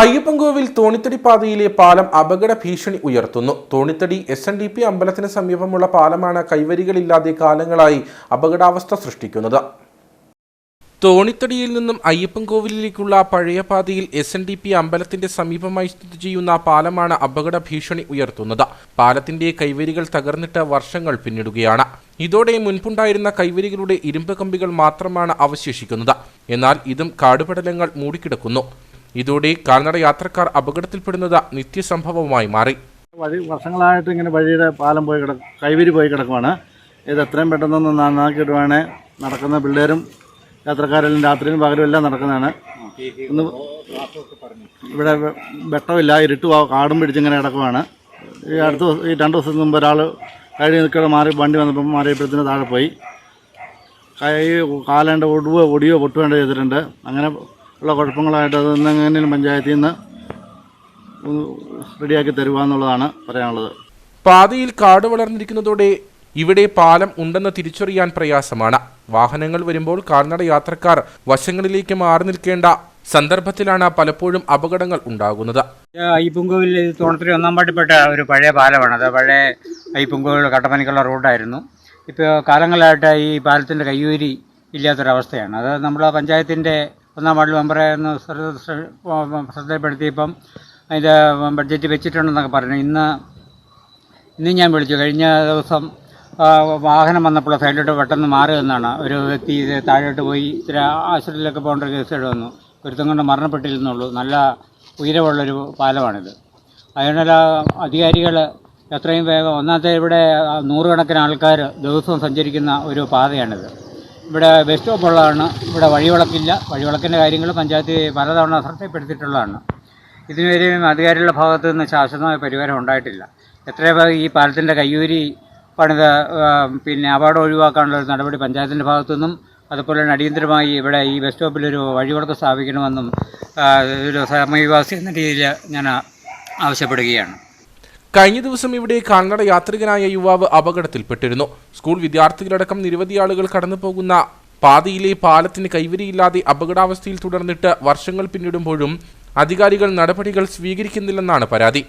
അയ്യപ്പൻകോവിൽ തോണിത്തടി പാതയിലെ പാലം അപകട ഭീഷണി ഉയർത്തുന്നു. തോണിത്തടി എസ് എൻ ഡി പി അമ്പലത്തിന് സമീപമുള്ള പാലമാണ് കൈവരികളില്ലാതെ കാലങ്ങളായി അപകടാവസ്ഥ സൃഷ്ടിക്കുന്നത്. തോണിത്തടിയിൽ നിന്നും അയ്യപ്പൻകോവിലിലേക്കുള്ള പഴയ പാതയിൽ എസ് എൻ ഡി പി അമ്പലത്തിന്റെ സമീപമായി സ്ഥിതി ചെയ്യുന്ന പാലമാണ് അപകട ഭീഷണി ഉയർത്തുന്നത്. പാലത്തിന്റെ കൈവരികൾ തകർന്നിട്ട് വർഷങ്ങൾ പിന്നിടുകയാണ്. ഇതോടെ മുൻപുണ്ടായിരുന്ന കൈവരികളുടെ ഇരുമ്പ് കമ്പികൾ മാത്രമാണ് അവശേഷിക്കുന്നത്. എന്നാൽ ഇതും കാടുപടലങ്ങൾ മൂടിക്കിടക്കുന്നു. ഇതോടെ കാൽനട യാത്രക്കാർ അപകടത്തിൽപ്പെടുന്നത് നിത്യസംഭവമായി മാറി. വഴി വർഷങ്ങളായിട്ട് ഇങ്ങനെ വഴിയുടെ പാലം പോയി കിടക്കും കൈവരി പോയി കിടക്കുവാണ്. ഇത് എത്രയും പെട്ടെന്നൊന്ന് നന്നാക്കിയിടുവാണേ. വേണേ നടക്കുന്ന പിള്ളേരും യാത്രക്കാരെല്ലാം രാത്രിയും പകലും എല്ലാം നടക്കുന്നതാണ്. ഇന്ന് ഇവിടെ വെട്ടമില്ല ഇരുട്ട് കാടും പിടിച്ചിങ്ങനെ കിടക്കുവാണ്. ഈ അടുത്ത ദിവസം ഈ രണ്ട് ദിവസത്തിന് മുമ്പ് ഒരാൾ കഴിഞ്ഞ് നിൽക്കുക മാറി വണ്ടി വന്നപ്പോൾ മാറിയപ്പോഴത്തേന് താഴെ പോയി. കൈ കാലേണ്ട ഒടുവോ ഒടിയോ പൊട്ടുവേണ്ട ചെയ്തിട്ടുണ്ട്. അങ്ങനെ ഉള്ള കുഴപ്പങ്ങളായിട്ട് അത് എങ്ങനെയും പഞ്ചായത്തിൽ നിന്ന് റെഡിയാക്കി തരുക എന്നുള്ളതാണ് പറയാനുള്ളത്. പാതയിൽ കാട് വളർന്നിരിക്കുന്നതോടെ ഇവിടെ പാലം ഉണ്ടെന്ന് തിരിച്ചറിയാൻ പ്രയാസമാണ്. വാഹനങ്ങൾ വരുമ്പോൾ കാൽനട യാത്രക്കാർ വശങ്ങളിലേക്ക് മാറി നിൽക്കേണ്ട സന്ദർഭത്തിലാണ് പലപ്പോഴും അപകടങ്ങൾ ഉണ്ടാകുന്നത്. അയ്യപ്പുങ്കോവിൽ തോണത്തിരി ഒന്നാം പാട്ടിൽപ്പെട്ട ഒരു പഴയ പാലമാണ്. അത് പഴയ അയ്യപ്പുങ്കോവിൽ കട്ടപ്പനയ്ക്കുള്ള റോഡായിരുന്നു ഇപ്പോൾ കാലങ്ങളായിട്ട് ഈ പാലത്തിന്റെ കയ്യൂരി ഇല്ലാത്തൊരവസ്ഥയാണ്. അത് നമ്മുടെ പഞ്ചായത്തിന്റെ ഒന്നാം വാർഡ് മെമ്പറെ ഒന്ന് ശ്രദ്ധ- ശ്രദ്ധ- ശ്രദ്ധപ്പെടുത്തിയപ്പം അതിന്റെ ബഡ്ജറ്റ് വെച്ചിട്ടുണ്ടെന്നൊക്കെ പറഞ്ഞു. ഇന്ന് ഇന്ന് ഞാൻ വിളിച്ചു. കഴിഞ്ഞ ദിവസം വാഹനം വന്നപ്പോൾ സൈഡിലോട്ട് പെട്ടെന്ന് മാറി എന്നാണ് ഒരു വ്യക്തി താഴോട്ട് പോയി ഇത്ര ആശുപത്രിയിലൊക്കെ പോകേണ്ട ഒരു കേസ് വന്നു. ഒരുത്തം കൊണ്ട് മരണപ്പെട്ടിരുന്നുള്ളൂ നല്ല ഉയരമുള്ളൊരു പാലമാണിത്. അതുകൊണ്ടല്ല അധികാരികൾ എത്രയും വേഗം ഒന്നാമത്തെ ഇവിടെ നൂറുകണക്കിന് ആൾക്കാർ ദിവസവും സഞ്ചരിക്കുന്ന ഒരു പാതയാണിത്. ഇവിടെ ബസ് സ്റ്റോപ്പുള്ളതാണ് ഇവിടെ വഴിവിളക്കില്ല. വഴിവിളക്കിന്റെ കാര്യങ്ങൾ പഞ്ചായത്ത് പലതവണ ശ്രദ്ധപ്പെടുത്തിയിട്ടുള്ളതാണ് ഇതിനുവരെയും അധികാരികളുടെ ഭാഗത്തു നിന്ന് ശാശ്വതമായ പരിഹാരം ഉണ്ടായിട്ടില്ല. എത്രയോ ഈ പാലത്തിന്റെ കയ്യൂരി പണിത പിന്നെ അപകടം ഒഴിവാക്കാനുള്ള ഒരു നടപടി പഞ്ചായത്തിന്റെ ഭാഗത്തു നിന്നും അതുപോലെ തന്നെ അടിയന്തരമായി ഇവിടെ ഈ ബസ് സ്റ്റോപ്പിലൊരു വഴിവിളക്ക് സ്ഥാപിക്കണമെന്നും ഒരു സമീപവാസി എന്ന രീതിയിൽ ഞാൻ ആവശ്യപ്പെടുകയാണ്. കഴിഞ്ഞ ദിവസം ഇവിടെ കാൽനട യാത്രികനായ യുവാവ് അപകടത്തിൽപ്പെട്ടിരുന്നു. സ്കൂൾ വിദ്യാർത്ഥികളടക്കം നിരവധി ആളുകൾ കടന്നു പോകുന്ന പാതയിലെ പാലത്തിന് കൈവരിയില്ലാതെ അപകടാവസ്ഥയിൽ തുടർന്നിട്ട് വർഷങ്ങൾ പിന്നിടുമ്പോഴും അധികാരികൾ നടപടികൾ സ്വീകരിക്കുന്നില്ലെന്നാണ് പരാതി.